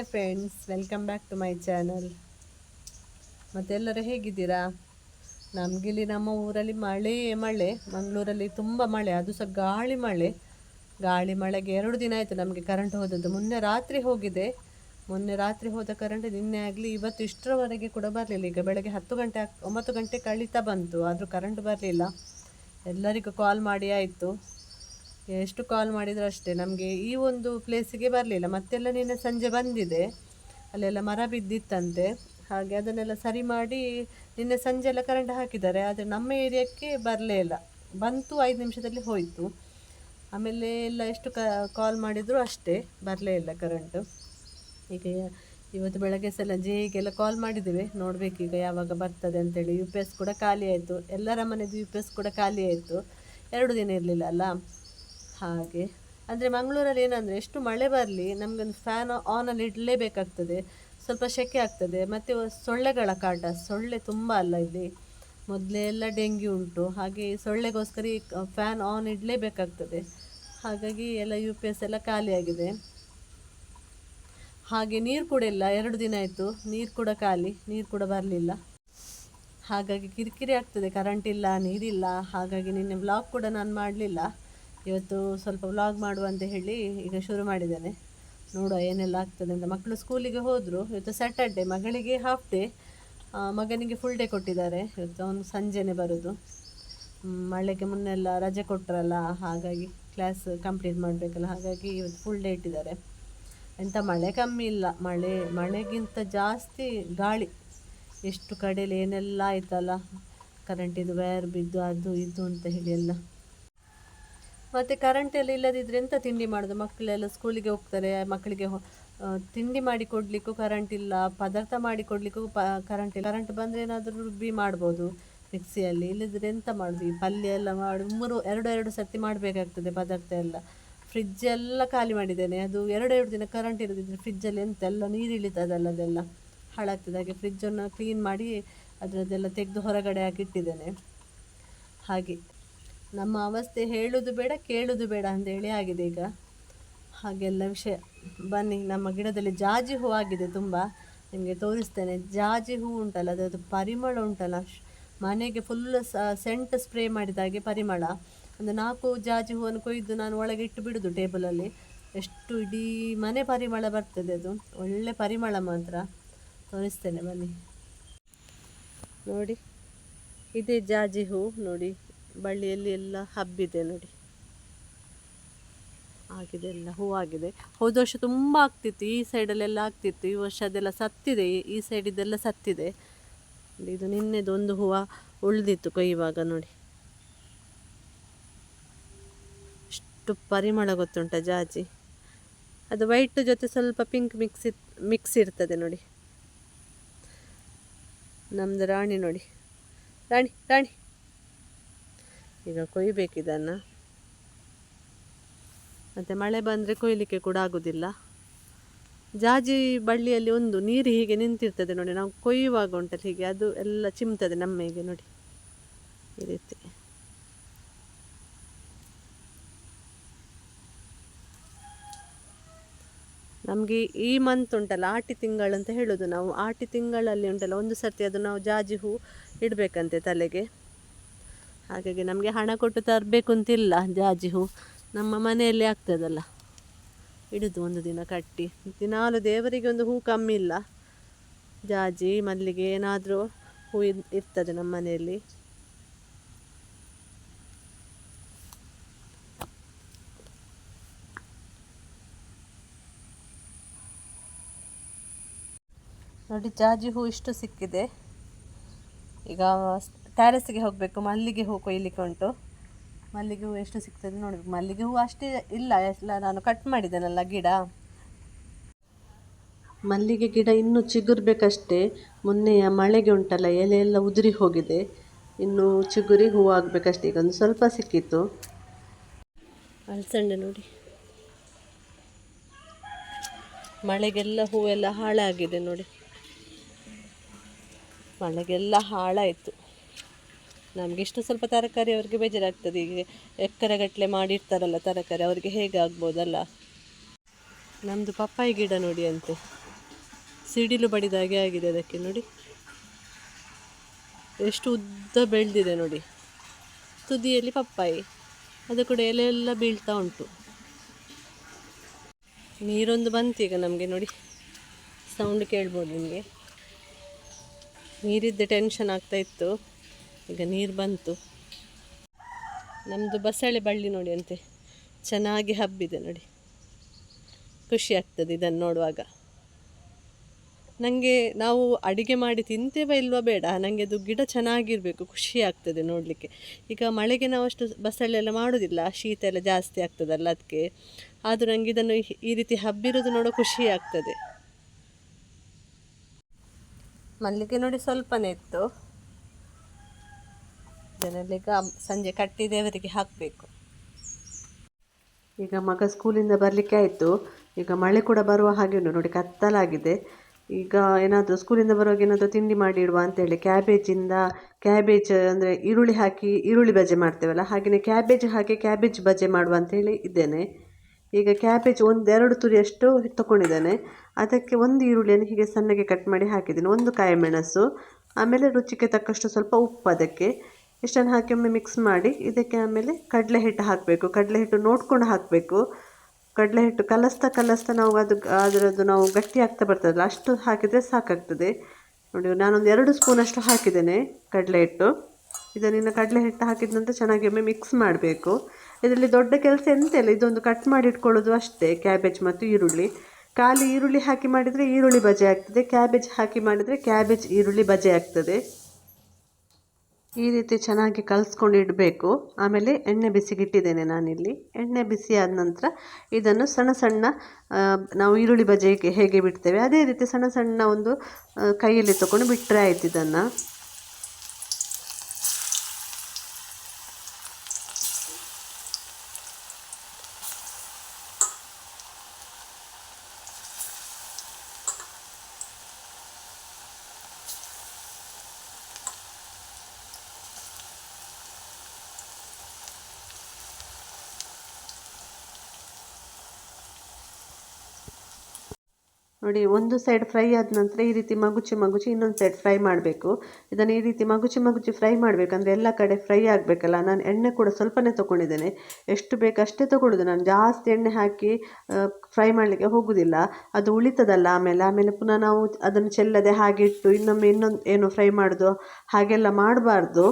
Hi friends welcome back to my channel ಮತ್ತೆಲ್ಲರೂ ಹೇಗಿದ್ದೀರಾ? ನಮಗಿಲ್ಲಿ ನಮ್ಮ ಊರಲ್ಲಿ ಮಳೆ ಮಳೆ. ಮಂಗಳೂರಲ್ಲಿ ತುಂಬ ಮಳೆ. ಅದು ಸಹ ಗಾಳಿ ಮಳೆ. ಗಾಳಿ ಮಳೆಗೆ ಎರಡು ದಿನ ಆಯಿತು ನಮಗೆ ಕರೆಂಟ್ ಹೋದದ್ದು. ಮೊನ್ನೆ ರಾತ್ರಿ ಹೋಗಿದೆ. ಮೊನ್ನೆ ರಾತ್ರಿ ಹೋದ ಕರೆಂಟ್ ನಿನ್ನೆ ಆಗಲಿ, ಇವತ್ತು ಇಷ್ಟರವರೆಗೆ ಕೂಡ ಬರಲಿಲ್ಲ. ಈಗ ಬೆಳಗ್ಗೆ ಹತ್ತು ಗಂಟೆ ಒಂಬತ್ತು ಗಂಟೆ ಕಳೀತಾ ಬಂತು. ಆದರೂ ಕರೆಂಟ್ ಬರಲಿಲ್ಲ. ಎಲ್ಲರಿಗೂ ಕಾಲ್ ಮಾಡಿ ಆಯಿತು. ಎಷ್ಟು ಕಾಲ್ ಮಾಡಿದ್ರು ಅಷ್ಟೇ, ನಮಗೆ ಈ ಒಂದು ಪ್ಲೇಸಿಗೆ ಬರಲಿಲ್ಲ. ಮತ್ತೆಲ್ಲ ನಿನ್ನೆ ಸಂಜೆ ಬಂದಿದೆ. ಅಲ್ಲೆಲ್ಲ ಮರ ಬಿದ್ದಿತ್ತಂತೆ. ಹಾಗೆ ಅದನ್ನೆಲ್ಲ ಸರಿ ಮಾಡಿ ನಿನ್ನೆ ಸಂಜೆ ಎಲ್ಲ ಕರೆಂಟ್ ಹಾಕಿದ್ದಾರೆ. ಆದರೆ ನಮ್ಮ ಏರಿಯಾಕ್ಕೆ ಬರಲೇ ಇಲ್ಲ. ಬಂತು, ಐದು ನಿಮಿಷದಲ್ಲಿ ಹೋಯಿತು. ಆಮೇಲೆ ಎಲ್ಲ ಎಷ್ಟು ಕ ಕಾಲ್ ಮಾಡಿದರೂ ಅಷ್ಟೇ, ಬರಲೇ ಇಲ್ಲ ಕರೆಂಟು ಈಗ ಇವತ್ತು ಬೆಳಗ್ಗೆ ಸಲ ಜೆಗೆಲ್ಲ ಕಾಲ್ ಮಾಡಿದ್ದೇವೆ. ಈಗ ಯಾವಾಗ ಬರ್ತದೆ ಅಂತೇಳಿ. ಯು ಪಿ ಎಸ್ ಕೂಡ ಖಾಲಿ ಆಯಿತು. ಎಲ್ಲರ ಮನೆಯದು ಯು ಪಿ ಎಸ್ ಕೂಡ ಖಾಲಿ ಆಯಿತು. ಎರಡು ದಿನ ಇರಲಿಲ್ಲ ಅಲ್ಲ. ಹಾಗೆ. ಅಂದರೆ ಮಂಗಳೂರಲ್ಲಿ ಏನಂದರೆ ಎಷ್ಟು ಮಳೆ ಬರಲಿ ನಮಗೊಂದು ಫ್ಯಾನ್ ಆನಲ್ಲಿ ಇಡಲೇಬೇಕಾಗ್ತದೆ. ಸ್ವಲ್ಪ ಸೆಕೆ ಆಗ್ತದೆ. ಮತ್ತು ಸೊಳ್ಳೆಗಳ ಕಾಟ, ಸೊಳ್ಳೆ ತುಂಬ ಅಲ್ಲ ಇಲ್ಲಿ. ಮೊದಲೇ ಎಲ್ಲ ಡೆಂಗ್ಯೂ ಉಂಟು. ಹಾಗೆ ಸೊಳ್ಳೆಗೋಸ್ಕರ ಈ ಫ್ಯಾನ್ ಆನ್ ಇಡಲೇಬೇಕಾಗ್ತದೆ. ಹಾಗಾಗಿ ಎಲ್ಲ ಯು ಪಿ ಎಸ್ ಎಲ್ಲ ಖಾಲಿಯಾಗಿದೆ ಹಾಗೆ ನೀರು ಕೂಡ ಇಲ್ಲ. ಎರಡು ದಿನ ಆಯಿತು. ನೀರು ಕೂಡ ಖಾಲಿ. ನೀರು ಕೂಡ ಬರಲಿಲ್ಲ. ಹಾಗಾಗಿ ಕಿರಿಕಿರಿ ಆಗ್ತದೆ. ಕರೆಂಟ್ ಇಲ್ಲ, ನೀರಿಲ್ಲ. ಹಾಗಾಗಿ ನಿನ್ನೆ ಬ್ಲಾಕ್ ಕೂಡ ನಾನು ಮಾಡಲಿಲ್ಲ. ಇವತ್ತು ಸ್ವಲ್ಪ ವ್ಲಾಗ್ ಮಾಡುವ ಅಂತ ಹೇಳಿ ಈಗ ಶುರು ಮಾಡಿದ್ದೇನೆ. ನೋಡುವ ಏನೆಲ್ಲ ಆಗ್ತದೆ ಅಂತ. ಮಕ್ಕಳು ಸ್ಕೂಲಿಗೆ ಹೋದರು. ಇವತ್ತು ಸ್ಯಾಟರ್ಡೆ ಮಗಳಿಗೆ ಹಾಫ್ ಡೇ ಮಗನಿಗೆ ಫುಲ್ ಡೇ ಕೊಟ್ಟಿದ್ದಾರೆ. ಇವತ್ತು ಅವನು ಸಂಜೆನೇ ಬರೋದು. ಮಳೆಗೆ ಮುನ್ನೆಲ್ಲ ರಜೆ ಕೊಟ್ಟರಲ್ಲ ಹಾಗಾಗಿ ಕ್ಲಾಸ್ ಕಂಪ್ಲೀಟ್ ಮಾಡಬೇಕಲ್ಲ, ಹಾಗಾಗಿ ಇವತ್ತು ಫುಲ್ ಡೇ ಇಟ್ಟಿದ್ದಾರೆ. ಎಂಥ ಮಳೆ ಕಮ್ಮಿ ಇಲ್ಲ. ಮಳೆ, ಮಳೆಗಿಂತ ಜಾಸ್ತಿ ಗಾಳಿ. ಎಷ್ಟು ಕಡೆಯಲ್ಲಿ ಏನೆಲ್ಲ ಆಯ್ತಲ್ಲ. ಕರೆಂಟಿದು ವೈರ್ ಬಿದ್ದು, ಅದು ಇದು ಅಂತ ಹೇಳಿ ಎಲ್ಲ. ಮತ್ತು ಕರೆಂಟ್ ಎಲ್ಲ ಇಲ್ಲದಿದ್ದರೆ ಎಂತ ತಿಂಡಿ ಮಾಡೋದು? ಮಕ್ಕಳೆಲ್ಲ ಸ್ಕೂಲಿಗೆ ಹೋಗ್ತಾರೆ, ಮಕ್ಕಳಿಗೆ ತಿಂಡಿ ಮಾಡಿ ಕೊಡಲಿಕ್ಕೂ ಕರೆಂಟ್ ಇಲ್ಲ, ಪದಾರ್ಥ ಮಾಡಿ ಕೊಡಲಿಕ್ಕೂ ಪ ಕರೆಂಟ್ ಇಲ್ಲ. ಕರೆಂಟ್ ಬಂದರೆ ಏನಾದರೂ ರುಬ್ಬಿ ಮಾಡ್ಬೋದು ಮಿಕ್ಸಿಯಲ್ಲಿ. ಇಲ್ಲದಿದ್ದರೆ ಎಂತ ಮಾಡೋದು? ಈ ಪಲ್ಯ ಎಲ್ಲ ಮಾಡಿ, ಮೂರು, ಎರಡು ಎರಡು ಸರ್ತಿ ಮಾಡಬೇಕಾಗ್ತದೆ ಪದಾರ್ಥ ಎಲ್ಲ. ಫ್ರಿಜ್ ಎಲ್ಲ ಖಾಲಿ ಮಾಡಿದ್ದೇನೆ. ಅದು ಎರಡು ಎರಡು ದಿನ ಕರೆಂಟ್ ಇರೋದಿದ್ರೆ ಫ್ರಿಜ್ಜಲ್ಲಿ ಎಂತ ಎಲ್ಲ ನೀರು ಇಳಿತದಲ್ಲ ಅದೆಲ್ಲ. ಹಾಳಾಗ್ತದೆ. ಹಾಗೆ ಫ್ರಿಜ್ಜನ್ನು ಕ್ಲೀನ್ ಮಾಡಿ ಅದರದ್ದೆಲ್ಲ ತೆಗೆದು ಹೊರಗಡೆ ಹಾಕಿಟ್ಟಿದ್ದೇನೆ. ಹಾಗೆ. ನಮ್ಮ ಅವಸ್ಥೆ ಹೇಳುವುದು ಬೇಡ ಕೇಳುವುದು ಬೇಡ ಅಂತೇಳಿ ಆಗಿದೆ ಈಗ. ಹಾಗೆಲ್ಲ ವಿಷಯ. ಬನ್ನಿ, ನಮ್ಮ ಗಿಡದಲ್ಲಿ ಜಾಜಿ ಹೂ ಆಗಿದೆ ತುಂಬ. ನಿಮಗೆ ತೋರಿಸ್ತೇನೆ. ಜಾಜಿ ಹೂ ಉಂಟಲ್ಲ ಅದರದ್ದು ಪರಿಮಳ ಉಂಟಲ್ಲ. ಮನೆಗೆ ಫುಲ್ ಸೆಂಟ್ ಸ್ಪ್ರೇ ಮಾಡಿದಾಗೆ ಪರಿಮಳ. ಒಂದು ನಾಲ್ಕು ಜಾಜಿ ಹೂವನ್ನು ಕೊಯ್ದು ನಾನು ಒಳಗೆ ಇಟ್ಟು ಬಿಡೋದು ಟೇಬಲಲ್ಲಿ ಎಷ್ಟು ಇಡೀ ಮನೆ ಪರಿಮಳ ಬರ್ತದೆ ಅದು. ಒಳ್ಳೆ ಪರಿಮಳ ಮಾತ್ರ. ತೋರಿಸ್ತೇನೆ ಬನ್ನಿ. ನೋಡಿ, ಇದೇ ಜಾಜಿ ಹೂ, ನೋಡಿ. ಬಳ್ಳಿಯಲ್ಲಿ ಎಲ್ಲ ಹಬ್ಬಿದೆ ನೋಡಿ. ಆಗಿದೆ ಎಲ್ಲ, ಹೂವಾಗಿದೆ. ಹೋದ ವರ್ಷ ತುಂಬ ಆಗ್ತಿತ್ತು, ಈ ಸೈಡಲ್ಲೆಲ್ಲ ಆಗ್ತಿತ್ತು, ಈ ವರ್ಷ ಅದೆಲ್ಲ ಸತ್ತಿದೆ, ಈ- ಸೈಡ್ ಸೈಡಿದೆಲ್ಲ ಸತ್ತಿದೆ. ಇದು ನಿನ್ನೆದು ಒಂದು ಹೂವು ಉಳಿದಿತ್ತು ಕೊಯ್ಯುವಾಗ ನೋಡಿ. ಎಷ್ಟು ಪರಿಮಳ ಗೊತ್ತುಂಟ ಜಾಜಿ. ಅದು ವೈಟ್ ಜೊತೆ ಸ್ವಲ್ಪ ಪಿಂಕ್ ಮಿಕ್ಸ್ ಮಿಕ್ಸ್ ಇರ್ತದೆ ನೋಡಿ. ನಮ್ಮದು ರಾಣಿ ನೋಡಿ. ರಾಣಿ ರಾಣಿ. ಈಗ ಕೊಯ್ಬೇಕಿದನ್ನು ಮತ್ತು ಮಳೆ ಬಂದರೆ ಕೊಯ್ಲಿಕ್ಕೆ ಕೂಡ ಆಗೋದಿಲ್ಲ. ಜಾಜಿ ಬಳ್ಳಿಯಲ್ಲಿ ಒಂದು ನೀರು ಹೀಗೆ ನಿಂತಿರ್ತದೆ ನೋಡಿ, ನಾವು ಕೊಯ್ಯುವಾಗ ಉಂಟಲ್ಲ ಹೀಗೆ, ಅದು ಎಲ್ಲ ಚಿಮ್ತದೆ ನಮ್ಮೆಗೆ ನೋಡಿ. ಈ ರೀತಿ. ನಮಗೆ ಈ ಮಂತ್ ಉಂಟಲ್ಲ ಆಟಿ ತಿಂಗಳು ಅಂತ ಹೇಳೋದು ನಾವು. ಆಟಿ ತಿಂಗಳಲ್ಲಿ ಉಂಟಲ್ಲ, ಒಂದು ಸರ್ತಿ ಅದು ನಾವು ಜಾಜಿ ಹೂ ಇಡಬೇಕಂತೆ ತಲೆಗೆ. ಹಾಗಾಗಿ ನಮಗೆ ಹಣ ಕೊಟ್ಟು ತರಬೇಕು ಅಂತಿಲ್ಲ ಜಾಜಿ ಹೂ ನಮ್ಮ ಮನೆಯಲ್ಲಿ ಆಗ್ತದಲ್ಲ. ಇಡುದು ಒಂದು ದಿನ ಕಟ್ಟಿ. ದಿನಾಲು ದೇವರಿಗೆ ಒಂದು ಹೂ ಕಮ್ಮಿ ಇಲ್ಲ. ಜಾಜಿ, ಮಲ್ಲಿಗೆ ಏನಾದರೂ ಹೂ ಇರ್ತದೆ ನಮ್ಮ ಮನೆಯಲ್ಲಿ. ನೋಡಿ ಜಾಜಿ ಹೂ ಇಷ್ಟು ಸಿಕ್ಕಿದೆ. ಈಗ ಟ್ಯಾರೆಸ್ಗೆ ಹೋಗಬೇಕು ಮಲ್ಲಿಗೆ ಹೂ ಕೊಯ್ಲಿಕ್ಕೆ ಉಂಟು. ಮಲ್ಲಿಗೆ ಹೂ ಎಷ್ಟು ಸಿಗ್ತದೆ ನೋಡಬೇಕು. ಮಲ್ಲಿಗೆ ಹೂ ಅಷ್ಟೇ ಇಲ್ಲ ಎಲ್ಲ ನಾನು ಕಟ್ ಮಾಡಿದ್ದೇನಲ್ಲ ಗಿಡ. ಮಲ್ಲಿಗೆ ಗಿಡ ಇನ್ನೂ ಚಿಗುರ್ಬೇಕಷ್ಟೇ. ಮೊನ್ನೆಯ ಮಳೆಗೆ ಉಂಟಲ್ಲ ಎಲೆ ಎಲ್ಲ ಉದುರಿ ಹೋಗಿದೆ. ಇನ್ನು ಚಿಗುರಿ ಹೂ ಆಗಬೇಕಷ್ಟೇ ಈಗ ಒಂದು ಸ್ವಲ್ಪ ಸಿಕ್ಕಿತ್ತು. ಅಲ್ಸಂಡೆ ನೋಡಿ. ಮಳೆಗೆಲ್ಲ ಹೂವೆಲ್ಲ ಹಾಳಾಗಿದೆ ನೋಡಿ. ಮಳೆಗೆಲ್ಲ ಹಾಳಾಯಿತು. ನಮಗೆ ಇಷ್ಟು ಸ್ವಲ್ಪ ತರಕಾರಿ ಅವ್ರಿಗೆ ಬೇಜಾರಾಗ್ತದೆ. ಈಗ ಎಕ್ಕರೆಗಟ್ಟಲೆ ಮಾಡಿರ್ತಾರಲ್ಲ ತರಕಾರಿ, ಅವರಿಗೆ ಹೇಗೆ ಆಗ್ಬೋದಲ್ಲ? ನಮ್ಮದು ಪಪ್ಪಾಯಿ ಗಿಡ ನೋಡಿ ಅಂತೆ. ಸಿಡಿಲು ಬಡಿದ ಹಾಗೆ ಆಗಿದೆ ಅದಕ್ಕೆ ನೋಡಿ. ಎಷ್ಟು ಉದ್ದ ಬೆಳೆದಿದೆ ನೋಡಿ. ತುದಿಯಲ್ಲಿ ಪಪ್ಪಾಯಿ. ಅದು ಕೂಡ ಎಲೆ ಎಲ್ಲ ಬೀಳ್ತಾ ಉಂಟು. ನೀರೊಂದು ಬಂತು ಈಗ ನಮಗೆ ನೋಡಿ. ಸೌಂಡ್ ಕೇಳ್ಬೋದು ನಿಮಗೆ? ನೀರಿದ್ದ ಟೆನ್ಷನ್ ಆಗ್ತಾ ಇತ್ತು. ಈಗ ನೀರು ಬಂತು. ನಮ್ಮದು ಬಸಳೆ ಬಳ್ಳಿ ನೋಡಿ ಅಂತೆ. ಚೆನ್ನಾಗಿ ಹಬ್ಬಿದೆ ನೋಡಿ. ಖುಷಿ ಆಗ್ತದೆ ಇದನ್ನು ನೋಡುವಾಗ. ನನಗೆ ನಾವು ಅಡಿಗೆ ಮಾಡಿ ತಿಂತೇವ ಇಲ್ವಾ ಬೇಡ. ನನಗೆ ಅದು ಗಿಡ ಚೆನ್ನಾಗಿರಬೇಕು. ಖುಷಿ ಆಗ್ತದೆ ನೋಡಲಿಕ್ಕೆ. ಈಗ ಮಳೆಗೆ ನಾವು ಅಷ್ಟು ಬಸಳೆ ಎಲ್ಲ ಮಾಡೋದಿಲ್ಲ. ಶೀತ ಎಲ್ಲ ಜಾಸ್ತಿ ಆಗ್ತದಲ್ಲ ಅದಕ್ಕೆ ಆದರೂ ನನಗೆ ಇದನ್ನು ಈ ರೀತಿ ಹಬ್ಬಿರೋದು ನೋಡೋ ಖುಷಿ ಆಗ್ತದೆ. ಮಲ್ಲಿಗೆ ನೋಡಿ ಸ್ವಲ್ಪನೇ ಇತ್ತು. ಇದನ್ನೆಲ್ಲೀಗ ಸಂಜೆ ಕಟ್ಟಿ ದೇವರಿಗೆ ಹಾಕಬೇಕು. ಈಗ ಮಗ ಸ್ಕೂಲಿಂದ ಬರಲಿಕ್ಕೆ ಆಯಿತು. ಈಗ ಮಳೆ ಕೂಡ ಬರುವ ಹಾಗೆ ಉಂಟು. ನೋಡಿ ಕತ್ತಲಾಗಿದೆ. ಈಗ ಏನಾದರೂ ಸ್ಕೂಲಿಂದ ಬರುವಾಗ ಏನಾದರೂ ತಿಂಡಿ ಮಾಡಿ ಇಡುವ ಅಂತೇಳಿ ಕ್ಯಾಬೇಜಿಂದ ಕ್ಯಾಬೇಜ್ ಅಂದರೆ ಈರುಳ್ಳಿ ಹಾಕಿ ಈರುಳ್ಳಿ ಬಜೆ ಮಾಡ್ತೇವಲ್ಲ ಹಾಗೆಯೇ ಕ್ಯಾಬೇಜ್ ಹಾಕಿ ಕ್ಯಾಬೇಜ್ ಬಜೆ ಮಾಡುವ ಅಂತೇಳಿ ಇದ್ದೇನೆ. ಈಗ ಕ್ಯಾಬೇಜ್ ಒಂದೆರಡು ತುರಿಯಷ್ಟು ತಗೊಂಡಿದ್ದೇನೆ ಅದಕ್ಕೆ ಒಂದು ಈರುಳ್ಳಿಯನ್ನು ಹೀಗೆ ಸಣ್ಣಗೆ ಕಟ್ ಮಾಡಿ ಹಾಕಿದ್ದೀನಿ. ಒಂದು ಕಾಯಿ ಮೆಣಸು ಆಮೇಲೆ ರುಚಿಗೆ ತಕ್ಕಷ್ಟು ಸ್ವಲ್ಪ ಉಪ್ಪು ಅದಕ್ಕೆ. ಇಷ್ಟನ್ನು ಹಾಕಿ ಒಮ್ಮೆ ಮಿಕ್ಸ್ ಮಾಡಿ, ಇದಕ್ಕೆ ಆಮೇಲೆ ಕಡಲೆ ಹಿಟ್ಟು ಹಾಕಬೇಕು. ಕಡಲೆ ಹಿಟ್ಟು ನೋಡ್ಕೊಂಡು ಹಾಕಬೇಕು. ಕಡಲೆ ಹಿಟ್ಟು ಕಲಸ್ತಾ ಕಲಸ್ತಾ ನಾವು ಅದು, ಅದರದ್ದು ನಾವು ಗಟ್ಟಿ ಆಗ್ತಾ ಬರ್ತದಲ್ಲ, ಅಷ್ಟು ಹಾಕಿದರೆ ಸಾಕಾಗ್ತದೆ. ನೋಡಿ, ನಾನೊಂದು ಎರಡು ಸ್ಪೂನಷ್ಟು ಹಾಕಿದ್ದೇನೆ ಕಡಲೆ ಹಿಟ್ಟು ಇದನ್ನು ಕಡಲೆ ಹಿಟ್ಟು ಹಾಕಿದ ನಂತರ ಚೆನ್ನಾಗಿ ಒಮ್ಮೆ ಮಿಕ್ಸ್ ಮಾಡಬೇಕು. ಇದರಲ್ಲಿ ದೊಡ್ಡ ಕೆಲಸ ಎಂತ ಇಲ್ಲ ಇದೊಂದು ಕಟ್ ಮಾಡಿ ಇಟ್ಕೊಳ್ಳೋದು ಅಷ್ಟೇ ಕ್ಯಾಬೇಜ್ ಮತ್ತು ಈರುಳ್ಳಿ. ಖಾಲಿ ಈರುಳ್ಳಿ ಹಾಕಿ ಮಾಡಿದರೆ ಈರುಳ್ಳಿ ಬಜೆ ಆಗ್ತದೆ ಕ್ಯಾಬೇಜ್ ಹಾಕಿ ಮಾಡಿದರೆ ಕ್ಯಾಬೇಜ್ ಈರುಳ್ಳಿ ಬಜೆ ಆಗ್ತದೆ. ಈ ರೀತಿ ಚೆನ್ನಾಗಿ ಕಲಿಸ್ಕೊಂಡು ಇಡಬೇಕು. ಆಮೇಲೆ ಎಣ್ಣೆ ಬಿಸಿಗಿಟ್ಟಿದ್ದೇನೆ ನಾನಿಲ್ಲಿ. ಎಣ್ಣೆ ಬಿಸಿ ಆದ ನಂತರ ಇದನ್ನು ಸಣ್ಣ ಸಣ್ಣ ನಾವು ಈರುಳ್ಳಿ ಬಜೆಗೆ ಹೇಗೆ ಬಿಡ್ತೇವೆ, ಅದೇ ರೀತಿ ಸಣ್ಣ ಸಣ್ಣ ಒಂದು ಕೈಯಲ್ಲಿ ತಗೊಂಡು ಬಿಟ್ಟರೆ ಆಯ್ತು ಇದನ್ನು. ನೋಡಿ, ಒಂದು ಸೈಡ್ ಫ್ರೈ ಆದ ನಂತರ ಈ ರೀತಿ ಮಗುಚಿ ಮಗುಚಿ ಇನ್ನೊಂದು ಸೈಡ್ ಫ್ರೈ ಮಾಡಬೇಕು. ಇದನ್ನು ಈ ರೀತಿ ಮಗುಚಿ ಮಗುಚಿ ಫ್ರೈ ಮಾಡಬೇಕಂದ್ರೆ ಎಲ್ಲ ಕಡೆ ಫ್ರೈ ಆಗಬೇಕಲ್ಲ. ನಾನು ಎಣ್ಣೆ ಕೂಡ ಸ್ವಲ್ಪನೇ ತೊಗೊಂಡಿದ್ದೇನೆ ಎಷ್ಟು ಬೇಕು ಅಷ್ಟೇ ತೊಗೊಳ್ಳೋದು ನಾನು ಜಾಸ್ತಿ ಎಣ್ಣೆ ಹಾಕಿ ಫ್ರೈ ಮಾಡಲಿಕ್ಕೆ ಹೋಗೋದಿಲ್ಲ. ಅದು ಉಳಿತದಲ್ಲ ಆಮೇಲೆ. ಆಮೇಲೆ ಪುನಃ ನಾವು ಅದನ್ನು ಚೆಲ್ಲದೆ ಹಾಗೆ ಇಟ್ಟು ಇನ್ನೊಮ್ಮೆ ಇನ್ನೊಂದು ಏನು ಫ್ರೈ ಮಾಡೋದು, ಹಾಗೆಲ್ಲ ಮಾಡಬಾರ್ದು.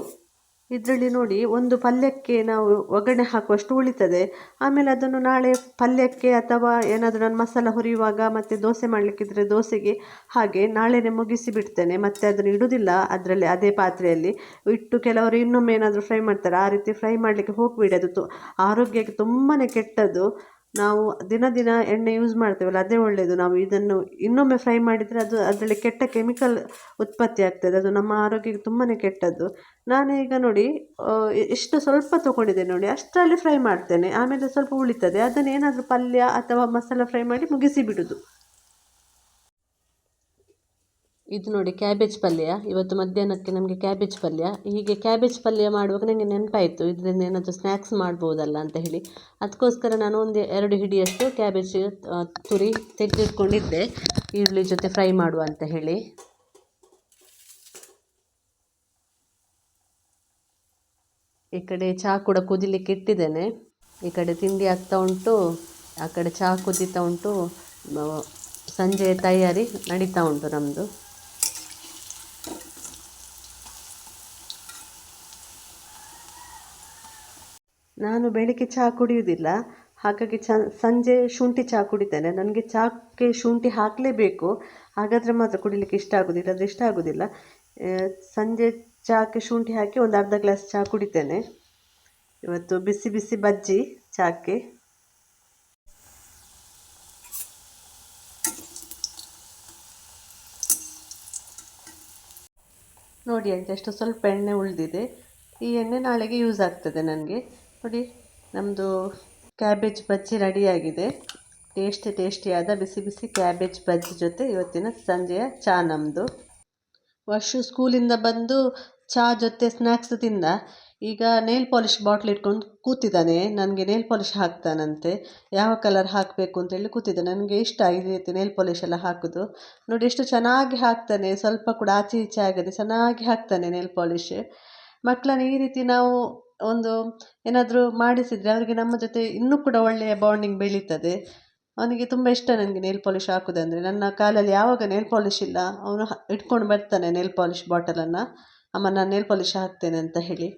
ಇದರಲ್ಲಿ ನೋಡಿ ಒಂದು ಪಲ್ಯಕ್ಕೆ ನಾವು ಒಗ್ಗರಣೆ ಹಾಕುವಷ್ಟು ಉಳಿತದೆ. ಆಮೇಲೆ ಅದನ್ನು ನಾಳೆ ಪಲ್ಯಕ್ಕೆ ಅಥವಾ ಏನಾದರೂ ನಾನು ಮಸಾಲ ಹುರಿಯುವಾಗ ಮತ್ತು ದೋಸೆ ಮಾಡಲಿಕ್ಕಿದ್ರೆ ದೋಸೆಗೆ ಹಾಗೆ ನಾಳೆನೇ ಮುಗಿಸಿ ಬಿಡ್ತೇನೆ. ಮತ್ತು ಅದನ್ನು ಇಡುವುದಿಲ್ಲ ಅದರಲ್ಲಿ ಅದೇ ಪಾತ್ರೆಯಲ್ಲಿ ಇಟ್ಟು ಕೆಲವರು ಇನ್ನೊಮ್ಮೆ ಏನಾದರೂ ಫ್ರೈ ಮಾಡ್ತಾರೆ. ಆ ರೀತಿ ಫ್ರೈ ಮಾಡಲಿಕ್ಕೆ ಹೋಗಬೇಡಿ. ಅದು ತು, ಆರೋಗ್ಯಕ್ಕೆ ತುಂಬಾ ಕೆಟ್ಟದ್ದು. ನಾವು ದಿನ ದಿನ ಎಣ್ಣೆ ಯೂಸ್ ಮಾಡ್ತೇವಲ್ಲ, ಅದೇ ಒಳ್ಳೆಯದು ನಾವು ಇದನ್ನು ಇನ್ನೊಮ್ಮೆ ಫ್ರೈ ಮಾಡಿದರೆ ಅದು ಅದರಲ್ಲಿ ಕೆಟ್ಟ ಕೆಮಿಕಲ್ ಉತ್ಪತ್ತಿ ಆಗ್ತದೆ. ಅದು ನಮ್ಮ ಆರೋಗ್ಯಕ್ಕೆ ತುಂಬಾ ಕೆಟ್ಟದ್ದು. ನಾನು ಈಗ ನೋಡಿ ಎಷ್ಟು ಸ್ವಲ್ಪ ತೊಗೊಂಡಿದ್ದೇನೆ ನೋಡಿ, ಅಷ್ಟರಲ್ಲಿ ಫ್ರೈ ಮಾಡ್ತೇನೆ. ಆಮೇಲೆ ಸ್ವಲ್ಪ ಉಳಿತದೆ. ಅದನ್ನು ಏನಾದರೂ ಪಲ್ಯ ಅಥವಾ ಮಸಾಲ ಫ್ರೈ ಮಾಡಿ ಮುಗಿಸಿ ಬಿಡೋದು. ಇದು ನೋಡಿ ಕ್ಯಾಬೇಜ್ ಪಲ್ಯ. ಇವತ್ತು ಮಧ್ಯಾಹ್ನಕ್ಕೆ ನಮಗೆ ಕ್ಯಾಬೇಜ್ ಪಲ್ಯ. ಹೀಗೆ ಕ್ಯಾಬೇಜ್ ಪಲ್ಯ ಮಾಡುವಾಗ ನನಗೆ ನೆನಪಾಯಿತು, ಇದರಿಂದ ಏನಾದರೂ ಸ್ನ್ಯಾಕ್ಸ್ ಮಾಡ್ಬೋದಲ್ಲ ಅಂತ ಹೇಳಿ. ಅದಕ್ಕೋಸ್ಕರ ನಾನು ಒಂದು ಎರಡು ಹಿಡಿಯಷ್ಟು ಕ್ಯಾಬೇಜ್ ತುರಿ ತೆಗೆದಿಟ್ಕೊಂಡಿದ್ದೆ. ಈರುಳ್ಳಿ ಜೊತೆ ಫ್ರೈ ಮಾಡುವ ಅಂತ ಹೇಳಿ. ಈ ಕಡೆ ಚಹಾ ಕೂಡ ಕುದಿಲಿಕ್ಕೆ ಇಟ್ಟಿದ್ದೇನೆ. ಈ ಕಡೆ ತಿಂಡಿ ಆಗ್ತಾ ಉಂಟು. ಆ ಕಡೆ ಚಹಾ ಕುದೀತಾ ಉಂಟು. ಸಂಜೆ ತಯಾರಿ ನಡೀತಾ ಉಂಟು ನಮ್ಮದು ನಾನು ಬೆಳಿಗ್ಗೆ ಚಹಾ ಕುಡಿಯುವುದಿಲ್ಲ. ಹಾಗಾಗಿ ಚ, ಸಂಜೆ ಶುಂಠಿ ಚಹಾ ಕುಡಿತೇನೆ. ನನಗೆ ಚಹಾಕ್ಕೆ ಶುಂಠಿ ಹಾಕಲೇಬೇಕು. ಹಾಗಾದರೆ ಮಾತ್ರ ಕುಡಿಲಿಕ್ಕೆ ಇಷ್ಟ ಆಗೋದಿಲ್ಲ ಅದು ಇಷ್ಟ ಆಗೋದಿಲ್ಲ. ಸಂಜೆ ಚಹಾಕ್ಕೆ ಶುಂಠಿ ಹಾಕಿ ಒಂದು ಅರ್ಧ ಗ್ಲಾಸ್ ಚಹಾ ಕುಡಿತೇನೆ. ಇವತ್ತು ಬಿಸಿ ಬಿಸಿ ಬಜ್ಜಿ ಚಹಾಕ್ಕೆ ನೋಡಿ ಅಂತ ಎಷ್ಟು ಸ್ವಲ್ಪ ಎಣ್ಣೆ ಉಳಿದಿದೆ. ಈ ಎಣ್ಣೆ ನಾಳೆಗೆ ಯೂಸ್ ಆಗ್ತದೆ ನನಗೆ. ನೋಡಿ ನಮ್ಮದು ಕ್ಯಾಬೇಜ್ ಬಜ್ಜಿ ರೆಡಿಯಾಗಿದೆ. ಟೇಸ್ಟಿ, ಟೇಸ್ಟಿಯಾದ ಬಿಸಿ ಬಿಸಿ ಕ್ಯಾಬೇಜ್ ಬಜ್ಜಿ ಜೊತೆ ಇವತ್ತಿನ ಸಂಜೆಯ ಚಾ ನಮ್ಮದು ವರ್ಷ ಸ್ಕೂಲಿಂದ ಬಂದು ಚಾ ಜೊತೆ ಸ್ನ್ಯಾಕ್ಸ್ ತಿಂದ. ಈಗ ನೇಲ್ ಪಾಲಿಷ್ ಬಾಟ್ಲ್ ಇಟ್ಕೊಂಡು ಕೂತಿದ್ದಾನೆ. ನನಗೆ ನೇಲ್ ಪಾಲಿಷ್ ಹಾಕ್ತಾನಂತೆ. ಯಾವ ಕಲರ್ ಹಾಕಬೇಕು ಅಂತೇಳಿ ಕೂತಿದ್ದಾನೆ ನನಗೆ ಇಷ್ಟ ಈ ರೀತಿ ನೇಲ್ ಪಾಲಿಷ್ ಎಲ್ಲ ಹಾಕೋದು. ನೋಡಿ, ಎಷ್ಟು ಚೆನ್ನಾಗಿ ಹಾಕ್ತಾನೆ. ಸ್ವಲ್ಪ ಕೂಡ ಆಚೆ ಈಚೆ ಆಗದೆ ಚೆನ್ನಾಗಿ ಹಾಕ್ತಾನೆ ನೇಲ್ ಪಾಲಿಷ್ ಮಕ್ಕಳನ್ನ ಈ ರೀತಿ ನಾವು ಒಂದು ಏನಾದರೂ ಮಾಡಿಸಿದರೆ ಅವರಿಗೆ ನಮ್ಮ ಜೊತೆ ಇನ್ನೂ ಕೂಡ ಒಳ್ಳೆಯ ಬಾಂಡಿಂಗ್ ಬೆಳೀತದೆ. ಅವನಿಗೆ ತುಂಬ ಇಷ್ಟ ನನಗೆ ನೇಲ್ ಪಾಲಿಶ್ ಹಾಕೋದಂದರೆ ನನ್ನ ಕಾಲಲ್ಲಿ ಯಾವಾಗ ನೇಲ್ ಪಾಲಿಶ್ ಇಲ್ಲ, ಅವನು ಇಟ್ಕೊಂಡು ಬರ್ತಾನೆ ನೇಲ್ ಪಾಲಿಶ್ ಬಾಟಲನ್ನು ಅಮ್ಮ, ನಾನು ನೇಲ್ ಪಾಲಿಶ್ ಹಾಕ್ತೇನೆ ಅಂತ ಹೇಳಿ.